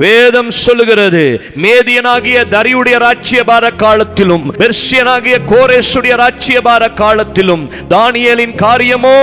வேதம் சொல்லுகிறது. மேதியனாகிய தரியுடைய ராஜ்யபார காலத்திலும் பெர்ஷியனாகிய கோரேஷுடைய ராஜ்யபார காலத்திலும் தானியலின் காரியமோ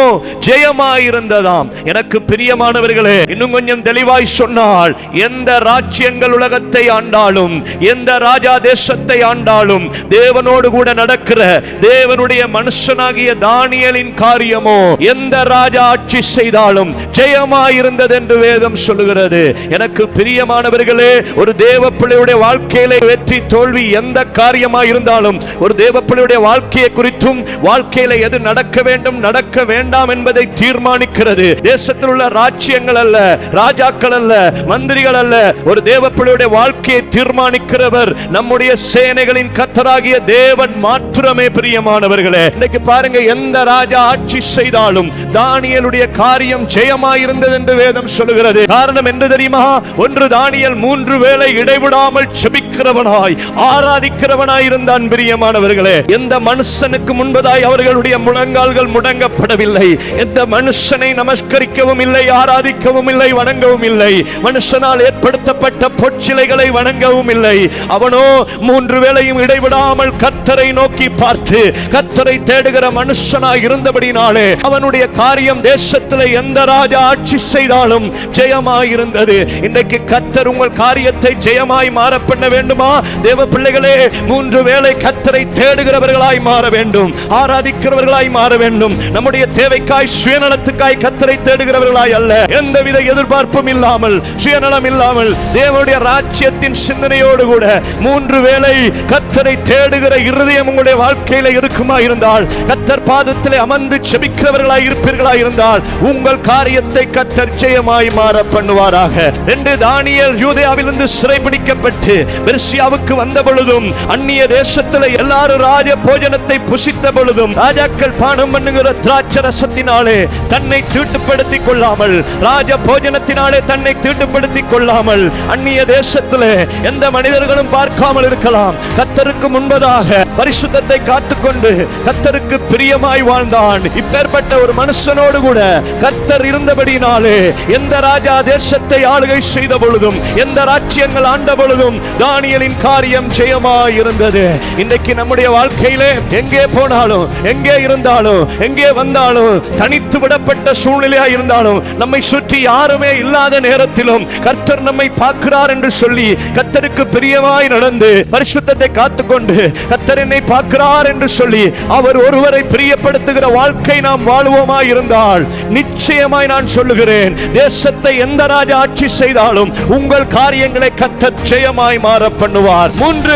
ஜெயமாயிருந்ததாம். எனக்கு பிரியமானவர்களே இன்னும் கொஞ்சம் தெளிவாய் சொன்னால் எந்த ராஜ்யங்கள் உலகத்தை ஆண்டாலும் எந்த ராஜா தேசத்தை ஆண்டாலும் தேவனோடு கூட நடக்கிற தேவனுடைய மனுஷனாகிய தானியலின் காரியமோ எந்த ராஜா ஆட்சி செய்தாலும் ஜெயமாயிருந்தது என்று வேதம் சொல்லுகிறது. எனக்கு பிரியமான பிரியமானவர்களே ஒரு தேவ பிள்ளையுடைய வாழ்க்கையில வெற்றி தோல்வி எந்த காரியமாக இருந்தாலும் ஒரு தேவ பிள்ளையுடைய வாழ்க்கையை குறித்தும் வாழ்க்கையில எது நடக்க வேண்டும் நடக்க வேண்டாம் என்பதை தீர்மானிக்கிறது. தேசத்தில் உள்ள ராஜ்யங்கள் அல்ல ராஜாக்கள் அல்ல மந்திரிகள் அல்ல ஒரு தேவ பிள்ளையுடைய வாழ்க்கையை தீர்மானிக்கிறவர் நம்முடைய சேனைகளின் கத்தராகிய தேவன் மாத்திரமே பிரியமானவர்களே. இன்னைக்கு பாருங்க எந்த ராஜா ஆட்சி செய்தாலும் தானியலுடைய காரியம் ஜெயமாயிருந்தது என்று வேதம் சொல்லுகிறது. காரணம் என்று தெரியுமா? ஒன்று தான் தானியல் மூன்று வேளை இடைவிடாமல் செபிக்கிறவனாய் ஆராதிக்கிறவனாய் இருந்தான் பிரியமானவர்களே எந்த மனுஷனுக்கு முன்பதாய் அவர்களுடைய முழங்கால்கள் முடங்கப்படவில்லை. எந்த மனுஷனை நமஸ்கரிக்கவும் இல்லை ஆராதிக்கவும் இல்லை வணங்கவும் இல்லை. மனுஷனால் ஏற்படுத்தப்பட்ட பொற்சிலைகளை வணங்கவும் இல்லை. அவனோ மூன்று வேளையும் இடைவிடாமல் கத்தரை நோக்கி பார்த்து கத்தரை தேடுகிற மனுஷனாய் இருந்தபடினாலே அவனுடைய காரியம் தேசத்தில் எந்த ராஜா ஆட்சி செய்தாலும் ஜெயமாயிருந்தது. இருந்தது கத்தர் கத்தர் உங்கள் காரியத்தை ஜெயமாய் மாற பண்ண வேண்டுமா? தேவ பிள்ளைகளே மூன்று வேளை கத்தரை தேடுகிறவர்களாய் மாற வேண்டும். ஆராதிக்கிறவர்களாய் மாற வேண்டும். நம்முடைய தேவைக்காய் சுயநலத்துக்காய் கத்தரை தேடுகிறவர்களாய் அல்ல. எந்தவித எதிர்பார்ப்பும் இல்லாமல் சுயநலம் இல்லாமல் தேவனுடைய ராஜ்யத்தின் சிந்தனையோடு கூட மூன்று வேளை கத்தரை தேடுகிற இருதயம் உங்களுடைய வாழ்க்கையில இருக்குமா இருந்தால் கத்தர் பாதத்திலே அமர்ந்து செபிக்கிறவர்களாய் இருப்பீர்களாய் இருந்தால் உங்கள் காரியத்தை கத்தர் ஜெயமாய் மாற பண்ணுவாராக. ரெண்டு தானியல் யூதேயாவிலிருந்து சிறைபிடிக்கப்பட்டு பெர்சியாவுக்கு வந்த பொழுதும் அந்நிய தேசத்தில் எல்லாரும் ராஜ போஜனத்தை புசித்த பொழுதும் ராஜாக்கள் பானம் பண்ணுகிற திராட்சை ரசத்தினாலே தன்னை தீட்டுப்படுத்திக் கொள்ளாமல் ராஜ போஜனத்தினாலே தன்னை தீட்டுப்படுத்திக் கொள்ளாமல் அந்நிய தேசத்திலே எந்த மனிதர்களும் பார்க்காமல் இருக்கலாம். கத்தருக்கு முன்பதாக பரிசுத்தத்தை காத்துக்கொண்டு கத்தருக்கு பிரியமாய் வாழ்ந்தான். இப்பேற்பட்ட ஒரு மனுஷனோடு கூட கத்தர் இருந்தபடினாலே எந்த ராஜா தேசத்தை ஆளுகை செய்த பொழுதும் எந்த ராஜ்யங்கள் ஆண்ட பொழுதும் தானியலின் காரியம் ஜெயமாய் இருந்தது இன்றைக்கு நம்முடைய வாழ்க்கையிலே எங்கே போனாலும் எங்கே இருந்தாலும் எங்கே வந்தாலும் தனித்து விடப்பட்ட சூழ்நிலையா இருந்தாலும் நம்மை சுற்றி யாருமே இல்லாத நேரத்திலும் கர்த்தர் நம்மை பார்க்கிறார் என்று சொல்லி கர்த்தருக்கு பிரியமாய் நடந்து பரிசுத்தத்தை காத்துக்கொண்டு கர்த்தர் என்னை பார்க்கிறார் என்று சொல்லி அவர் ஒருவரை பிரியப்படுத்துகிற வாழ்க்கை நாம் வாழ்வோமாய் இருந்தால் நிச்சயமாய் நான் சொல்லுகிறேன் தேசத்தை எந்த ராஜா ஆட்சி செய்தாலும் உங்கள் காரியங்களை கர்த்தர் ஜெயமாய் மாற பண்ணுவார். மூன்று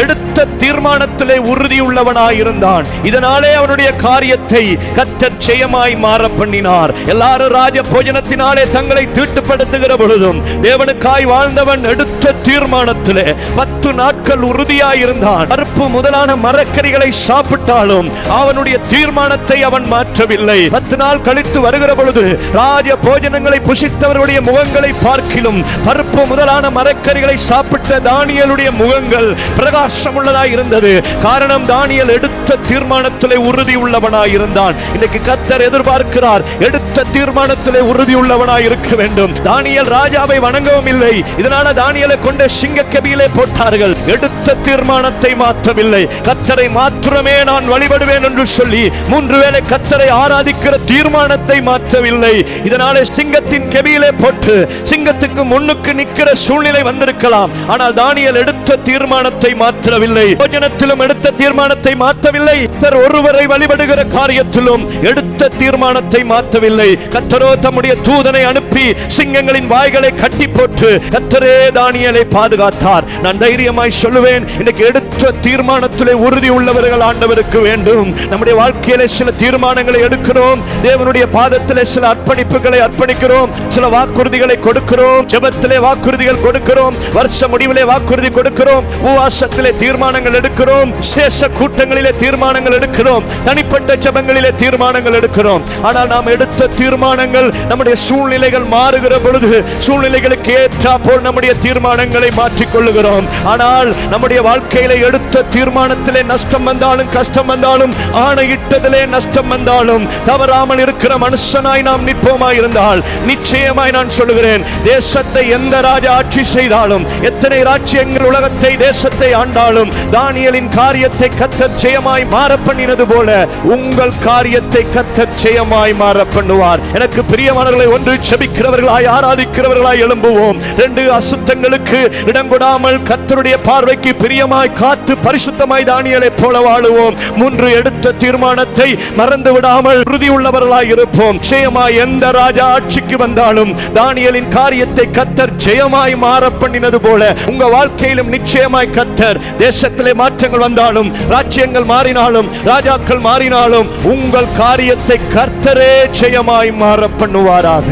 எடுத்த தீர்மானத்திலே உறுதியுள்ளவனாய் இருந்தான் இதனாலே அவனுடைய காரியத்தை கர்த்தர் ஜெயமாய் மாற பண்ணினார். எல்லாரும் ராஜ போஜனத்தினாலே தங்களை தீட்டுப்படுத்துகிற பொழுதும் தேவனுக்காய் வாழ்ந்தவன் எடுத்த தீர்மானத்திலே பத்து நாட்கள் உறுதியாய் இருந்தான் கருப்பு முதலான மரக்கறிகளை சாப்பிட்டாலும் அவனுடைய தீர்மானத்தை அவன் மாற்றவில்லை. பத்து நாள் கழித்து வருகிற பொழுது ராஜ போஜனங்களை புசித்தவருடைய முகங்களை பார்க்கிலும் பருப்பு முதலான மரக்கறிகளை சாப்பிட்ட தானியலுடைய முகங்கள் பிரகாசம் உள்ளதாய் இருந்தது. காரணம் தானியல் எடுத்த தீர்மானத்திலே உறுதி உள்ளவனாய் இருந்தான் இன்னைக்கு கத்தர் எதிர்பார்க்கிறார் எடுத்த தீர்மானத்திலே உறுதி உள்ளவனாய் இருக்க வேண்டும். தானியல் ராஜாவை வணங்கவும் இல்லை. இதனால தானியலை கொண்ட சிங்க கபியிலே போட்டார்கள். எடுத்த தீர்மானத்தை மாற்றவில்லை. கத்தரை மாத்திரமே நான் வழிபடுவேன் என்று சொல்லி மூன்று வேளை கத்தரை ஆராதிக்கிற தீர்மானத்தை மாற்றவில்லை. இதனாலே சிங்கத்தின் கெபியிலே போட்டு சிங்கத்துக்கு முன்னுக்கு நிற்கிற சூழ்நிலை வந்திருக்கலாம். ஆனால் தானியல் எடுத்த தீர்மானத்தை மாற்றவில்லை. போஜனத்திலும் எடுத்த தீர்மானத்தை மாற்றவில்லை. கர்த்தர் ஒருவரை வழிபடுகிற காரியத்திலும் எடுத்த தீர்மானத்தை மாற்றவில்லை. கத்தரோ தம்முடைய தூதனை அனுப்பி சிங்கங்களின் வாய்களை கட்டி போட்டு கத்தரே தானியலை பாதுகாத்தார். நான் தைரியமாய் சொல்லுவேன் இன்னைக்கு எடுத்த தீர்மானத்திலே உறுதி உள்ளவர்கள் ஆண்டவருக்கு வேண்டும். நம்முடைய வாழ்க்கையிலே சில தீர்மானங்களை எடுக்கிறோம். தேவனுடைய பாதத்திலே சில அர்ப்பணிப்புகளை அர்ப்பணிக்கிறோம். சில வாக்குறுதிகளை கொடுக்கிறோம். ஜெபத்திலே வாக்குறுதிகள் கொடுக்கிறோம். வருஷ முடிவிலே வாக்குறுதி கொடுக்கிறோம். உவாசத்திலே தீர்மானங்கள் எடுக்கிறோம். சேஷ கூட்டங்களிலே தீர்மானங்கள் எடுக்கிறோம். தனிப்பட்ட ஜெபங்களிலே தீர்மானங்கள் எடுக்கிறோம். ஆனால் நாம் எடுத்த தீர்மானங்கள் நம்முடைய சூழ்நிலைகள் மாறுகிற பொழுது சூழ்நிலைகளுக்கு ஏற்றா போல் நம்முடைய தீர்மானங்களை மாற்றிக் கொள்ளுகிறோம் ஆனால் நம்முடைய வாழ்க்கையில எடுத்த தீர்மானத்திலே நஷ்டம் வந்தாலும் கஷ்டம் வந்தாலும் ஆணையிட்டதிலே நஷ்டம் வந்தாலும் தவறாமல் இருக்கிற மனுஷனாய் நாம் நிற்போமாய் இருந்தால் நிச்சயமாய் நான் சொல்லுகிறேன் தேசத்தை எந்த எந்த ராஜா ஆட்சி செய்தாலும் எத்தனை ராஜ்யங்கள் உலகத்தை தேசத்தை ஆண்டாலும் தானியலின் காரியத்தை கத்த ஜெயமாய் மாற பண்ணினது போல உங்கள் காரியத்தை கத்த ஜெயமாய் மாற பண்ணுவார். எனக்கு பிரியமானவர்களை ஒன்று செபிக்கிறவர்களாய் ஆராதிக்கிறவர்களாய் எழும்புவோம். ரெண்டு அசுத்தங்களுக்கு இடம் கொடாமல் கத்தருடைய பார்வைக்கு பிரியமாய் காத்து பரிசுத்தமாய் தானியலை போல வாழுவோம். மூன்று எடுத்த தீர்மானத்தை மறந்து விடாமல் உறுதி உள்ளவர்களாய் இருப்போம். ஜெயமாய் எந்த ராஜா ஆட்சிக்கு வந்தாலும் தானியலின் காரியத்தை கத்தர் ஜெயமாய் மாற பண்ணினது போல உங்க வாழ்க்கையிலும் நிச்சயமாய் கத்தர் தேசத்திலே மாற்றங்கள் வந்தாலும் ராஜ்யங்கள் மாறினாலும் ராஜாக்கள் மாறினாலும் உங்கள் காரியத்தை கர்த்தரே ஜெயமாய் மாற பண்ணுவாராக.